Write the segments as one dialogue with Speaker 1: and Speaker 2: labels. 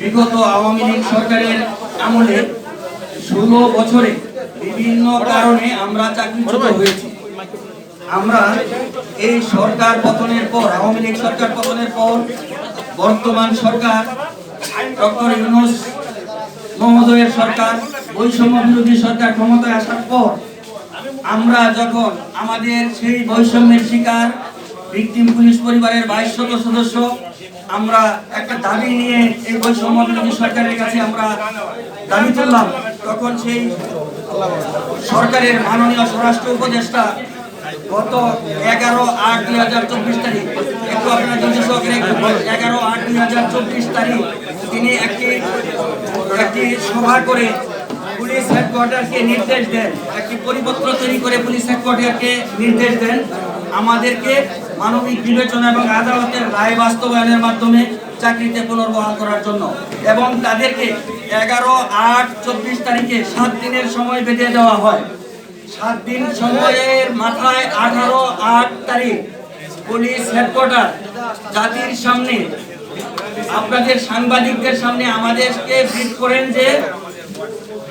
Speaker 1: বিগত আওয়ামী লীগ সরকারের আমলে ষোলো বছরে বিভিন্ন কারণে আমরা চাকরিচ্যুত হয়েছি। আমরা এই সরকার পতনের পর, আওয়ামী লীগ সরকার পতনের পর, বর্তমান সরকার, ডক্টর ইউনুস মহোদয়ের সরকার, বৈষম্য বিরোধী সরকার ক্ষমতায় আসার পর আমরা যখন আমাদের সেই বৈষম্যের শিকার ভিকটিম পুলিশ পরিবারের বাইশ শত সদস্য আমরা একটা দাবি নিয়ে এই বৈষম্য সরকারের কাছে আমরা দাবি তুললাম, তখন সেই সরকারের মাননীয় স্বরাষ্ট্র উপদেষ্টা গত এগারো আট দুই হাজার চব্বিশ তারিখ, একটু আপনার ধৈর্য সহকারে এগারো আট দুই হাজার চব্বিশ তারিখ তিনি একটি একটি সভা করে পুলিশ হেডকোয়ার্টারকে নির্দেশ দেন, একটি পরিপত্র তৈরি করে পুলিশ হেডকোয়ার্টারকে নির্দেশ দেন, আমাদেরকে মানবিক বিবেচনা এবং আদালতের রায় বাস্তবায়নের মাধ্যমে চাকরিতে পুনর্বহাল করার জন্য এবং তাদেরকে এগারো আট চব্বিশ তারিখে সাত দিনের সময় বেঁধে দেওয়া হয়। সাত দিন সময়ের মাথায় আঠারো আট তারিখ পুলিশ হেডকোয়ার্টার, জাতির সামনে, আপনাদের সাংবাদিকদের সামনে আমাদেরকে ব্রিফ করেন যে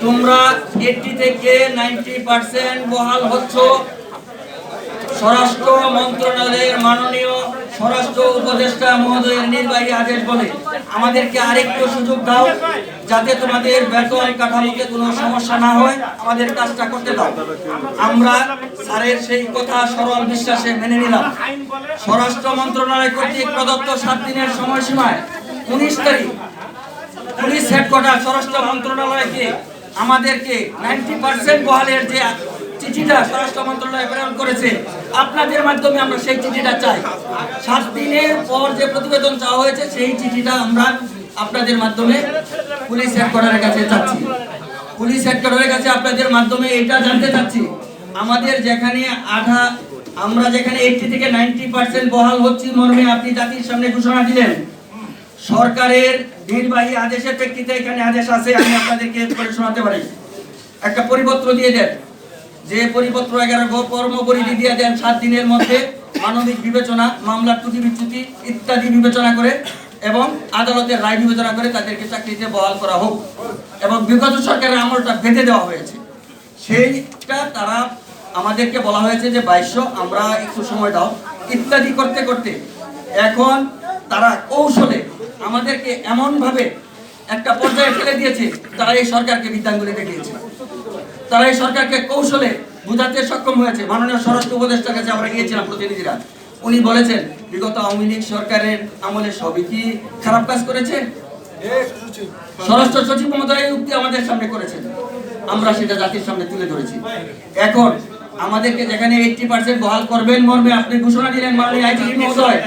Speaker 1: তোমরা এইটি থেকে নাইনটি পার্সেন্ট বহাল হচ্ছ। স্বরাষ্ট্র মন্ত্রণালয়ের মাননীয় স্বরাষ্ট্র উপদেষ্টা মহোদয়ের নির্বাহী আদেশ বলে আমাদেরকে আরেকটু সুযোগ দাও, যাতে তোমাদের বেতন কাঠামোতে কোনো সমস্যা না হয়। আমাদের কাজটা করতে দাও। আমরা স্যারের সেই কথা সরল বিশ্বাসে মেনে নিলাম। স্বরাষ্ট্র মন্ত্রণালয় কর্তৃক প্রদত্ত সাত দিনের সময়সীমায় উনিশ তারিখ পুলিশ হেডকোয়ার্টার স্বরাষ্ট্র মন্ত্রণালয়কে আমাদেরকে নাইনটি পার্সেন্ট বহালের যে চিঠিটা স্বরাষ্ট্র মন্ত্রণালয় প্রেরণ করেছে। আপনাদের মাধ্যমে আমরা সেই চিঠিটা চাই। সাত দিনের পর যে প্রতিবেদন চাওয়া হয়েছে, সেই চিঠিটা আমরা আপনাদের মাধ্যমে পুলিশ হেডকোয়ার্টারের কাছে চাচ্ছি। পুলিশ হেডকোয়ার্টারের কাছে আপনাদের মাধ্যমে এটা জানতে চাচ্ছি। আমাদের যেখানে আধা, আমরা যেখানে এইটি থেকে নাইনটি পার্সেন্ট বহাল হচ্ছি মর্মে আপনি জাতির সামনে ঘোষণা দিলেন। সরকারের নির্বাহী আদেশের প্রেক্ষিতে এখানে আদেশ আছে, আমি আপনাদেরকে শোনাতে পারি। একটা পরিপত্র দিয়ে দেন। যে পরিপত্র এগারো গ কর্ম পরিধি দিয়ে দেন সাত দিনের মধ্যে মানবিক বিবেচনা, মামলার ত্রুটি বিচ্যুতি ইত্যাদি বিবেচনা করে এবং আদালতের রায় বিবেচনা করে তাদেরকে চাকরিতে বহাল করা হোক এবং বিগত সরকারের আমলটা বেঁধে দেওয়া হয়েছে। সেইটা তারা আমাদেরকে বলা হয়েছে যে, বাইশশো, আমরা একটু সময় দাও। ইত্যাদি করতে করতে এখন তারা কৌশলে আমাদেরকে এমনভাবে একটা পর্যায়ে ফেলে দিয়েছে, তারা এই সরকারকে বিদ্যাঙ্গুলি দেখিয়েছে তারা এই সরকারকে কৌশলে বুঝাতে সক্ষম হয়েছে। মাননীয় স্বরাষ্ট্র উপদেষ্টার কাছে আমরা গিয়েছিলাম প্রতিনিধিরা। উনি বলেছেন, বিগত আওয়ামী লীগ সরকারের আমলে সবই কি খারাপ কাজ করেছে? স্বরাষ্ট্র সচিব মহোদয় উক্তি আমাদের সামনে করেছেন। আমরা সেটা জাতির সামনে তুলে ধরেছি। এখন আমাদেরকে যেখানে এইটটি পার্সেন্ট বহাল করবেন মর্মে আপনি ঘোষণা দিলেন মাননীয় আইজিপি মহোদয়।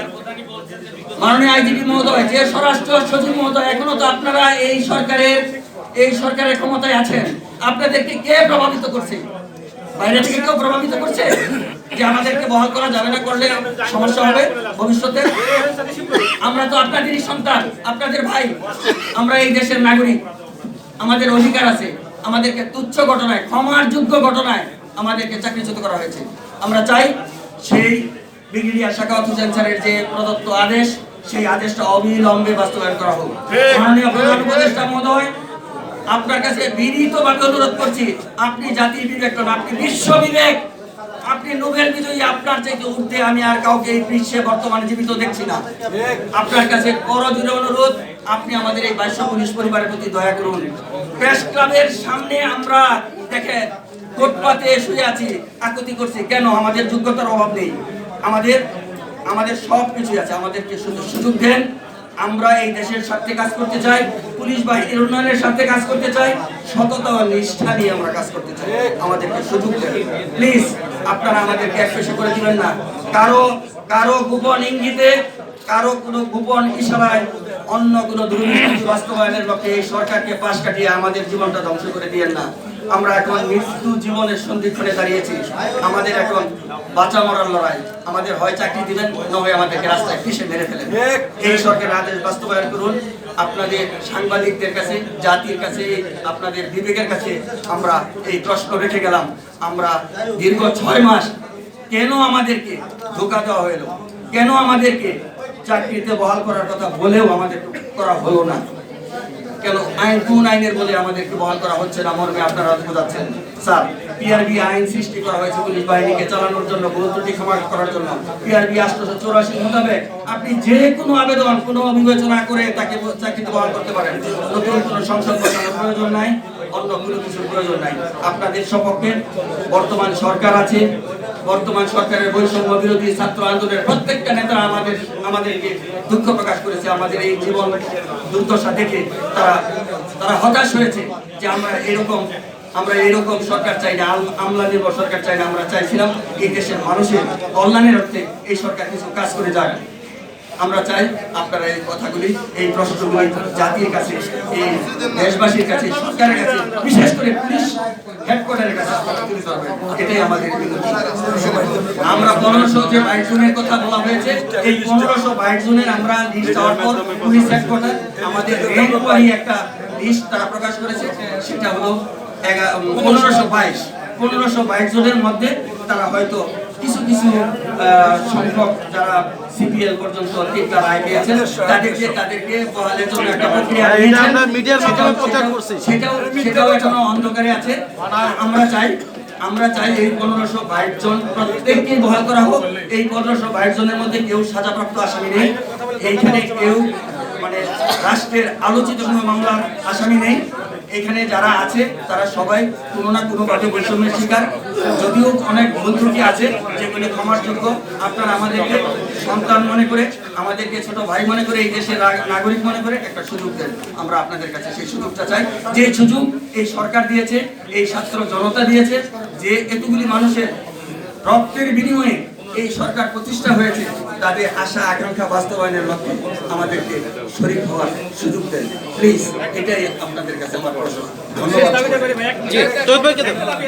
Speaker 1: মাননীয় আইজিপি মহোদয়, যে স্বরাষ্ট্র সচিব মহোদয়, এখনও তো আপনারা এই সরকারের এই সরকারের ক্ষমতায় আছেন। আপনাদেরকে কে প্রভাবিত করছে? বাইরে থেকে কেউ প্রভাবিত করছে? যে আমাদেরকে বহাল করা যাবে না করলে সমস্যা হবে ভবিষ্যতে? আমরা তো আপনাদেরই সন্তান আপনাদের ভাই। আমরা এই দেশের নাগরিক। আমাদের অধিকার আছে। আমাদেরকে তুচ্ছ ঘটনায় ক্ষমার যোগ্য ঘটনায় আমাদেরকে চাকরিচ্যুত করা হয়েছে। আমরা চাই সেই ব্রিগেডিয়ার শাখাওয়াত হোসেন স্যারের যে প্রদত্ত আদেশ সেই আদেশটা অবিলম্বে বাস্তবায়ন করা হোক। মাননীয় প্রধান উপদেষ্টা মহোদয় আপনার কাছে বিনীতভাবে অনুরোধ করছি আপনি জাতির বিবেক নন, আপনি বিশ্ব বিবেক। আপনি নোবেল বিজয়ী আপনার চাইতে উঠতে আমি আর কাউকে এই বিশ্বে বর্তমানে জীবিত দেখছি না। আপনার কাছে করজোরে অনুরোধ আপনি আমাদের এই বাইশ পুলিশ পরিবারের প্রতি দয়া করুন। প্রেস ক্লাবের সামনে আমরা দেখে ফুটপাতে শুয়ে আছি আকুতি করছি। কেন? আমাদের যোগ্যতার অভাব নেই। আমাদের আমাদের সব কিছুই আছে। আমাদেরকে সুযোগ দেন আমরা এই দেশের স্বার্থে কাজ করতে চাই, পুলিশ বাহিনীর উন্নয়নের স্বার্থে কাজ করতে চাই, সততা নিষ্ঠা নিয়ে আমরা কাজ করতে চাই। আমাদেরকে সুযোগ দেন। প্লিজ আপনারা আমাদেরকে এক পেশে করে দিবেন না। কারও কারও গোপন ইঙ্গিতে, কারও কোনো গোপন ইশারায় অন্য কোনো দুর্নীতি বাস্তবায়নের পক্ষে এই সরকারকে পাশ কাটিয়ে আমাদের জীবনটা ধ্বংস করে দিয়েন না। আমরা এখন মৃত্যু জীবনের সন্ধিক্ষণে দাঁড়িয়েছি। আমাদের এখন বাঁচা মরার লড়াই। আমাদের হয় চাকরি দিবেন, না হয় আমাদেরকে রাস্তায় পিষে মেরে ফেলেন। এই সরকারের আদেশ বাস্তবায়ন করুন। আপনাদের সাংবাদিকদের কাছে, জাতির কাছে, আপনাদের বিবেকের কাছে আমরা এই প্রশ্ন রেখে গেলাম। আমরা দীর্ঘ ছয় মাস কেন আমাদেরকে ধোকা দেওয়া হলো? কেন আমাদেরকে চাকরিতে বহাল করার কথা বলেও আমাদের করা হলো না? কেন আইন কোন আইনের বলে আমাদেরকে বহাল করা হচ্ছে না? মর্মে আপনারা বোঝাচ্ছেন। স্যার পিআরবি আইন সৃষ্টি করা হয়েছে পুলিশ বাহিনীকে চালানোর জন্য ত্রুটি ক্ষমা করার জন্য। পিআরবি আটশোশো চৌরাশি মোতাবেক আপনি যে কোনো আবেদন, কোনো বিবেচনা করে তাকে চাকরিতে বহাল করতে পারেন। নতুন কোনো সংসদ গঠনের প্রয়োজন নাই, অন্য কোনো কিছুর প্রয়োজন নাই। আপনাদের সপক্ষে বর্তমান সরকার আছে বর্তমান সরকারের বৈষম্য বিরোধী ছাত্র আন্দোলনের প্রত্যেকটা নেতা আমাদের, আমাদেরকে দুঃখ প্রকাশ করেছে। আমাদের এই জীবন দুর্দশা দেখে তারা তারা হতাশ হয়েছে যে আমরা এরকম আমরা এরকম সরকার চাই না আমলা নির্ভর সরকার চাই না। আমরা চাইছিলাম এই দেশের মানুষের কল্যাণের অর্থে এই সরকার কিছু কাজ করে যাক। আমরা চাই আপনারা এই কথাগুলি, এই প্রশ্নগুলি জাতির কাছে, এই দেশবাসীর কাছে, সরকারের কাছে, বিশেষ করে পুলিশ হেডকোয়ার্টারের কাছে এটাই আমাদের আমরা পনেরোশো যে বাইক জোনের কথা বলা হয়েছে, এই পনেরোশো বাইক জোনের আমরা লিস্ট দেওয়ার পর পুলিশ হেডকোয়ার্টার আমাদের রেলওয়ারি একটা লিস্ট তারা প্রকাশ করেছে, সেটা হলো পনেরোশো বাইশ। পনেরোশো বাইশ জনের মধ্যে তারা হয়তো কিছু সংখ্যক যারা সিপিএল পর্যন্ত তীব্র রায় পেয়েছেন তাদেরকে তাদেরকে বহালের জন্য একটা প্রক্রিয়া
Speaker 2: আমরা মিডিয়ার মাধ্যমে
Speaker 1: সেটাও-
Speaker 2: প্রচার করছি।
Speaker 1: সেটাও সেটাও এখনও অন্ধকারে আছে। আমরা চাই আমরা চাই এই পনেরোশো বাইশ জন প্রত্যেককেই বহাল করা হোক। এই পনেরোশো বাইশ জনের মধ্যে কেউ সাজাপ্রাপ্ত আসামি নেই। এইখানে কেউ মানে রাষ্ট্রের আলোচিত কোনো মামলার আসামি নেই। এখানে যারা আছে তারা সবাই কোনো না কোনো ভাবে বৈষম্যের শিকার। যদিও অনেক ভুল ত্রুটি আছে, যেগুলি ক্ষমার যোগ্য, আপনারা আমাদেরকে সন্তান মনে করে, আমাদেরকে ছোট ভাই মনে করে, এই দেশের নাগরিক মনে করে একটা সুযোগ দেন। আমরা আপনাদের কাছে সেই সুযোগটা চাই। যে সুযোগ এই সরকার দিয়েছে, এই ছাত্র জনতা দিয়েছে, যে এতগুলি মানুষের রক্তের বিনিময়ে এই সরকার প্রতিষ্ঠা হয়েছে, তাদের আশা আকাঙ্ক্ষা বাস্তবায়নের লক্ষ্যে আমাদেরকে শরীর হওয়ার সুযোগ দেন। প্লিজ, এটাই আপনাদের কাছে আমার প্রশ্ন। ধন্যবাদ।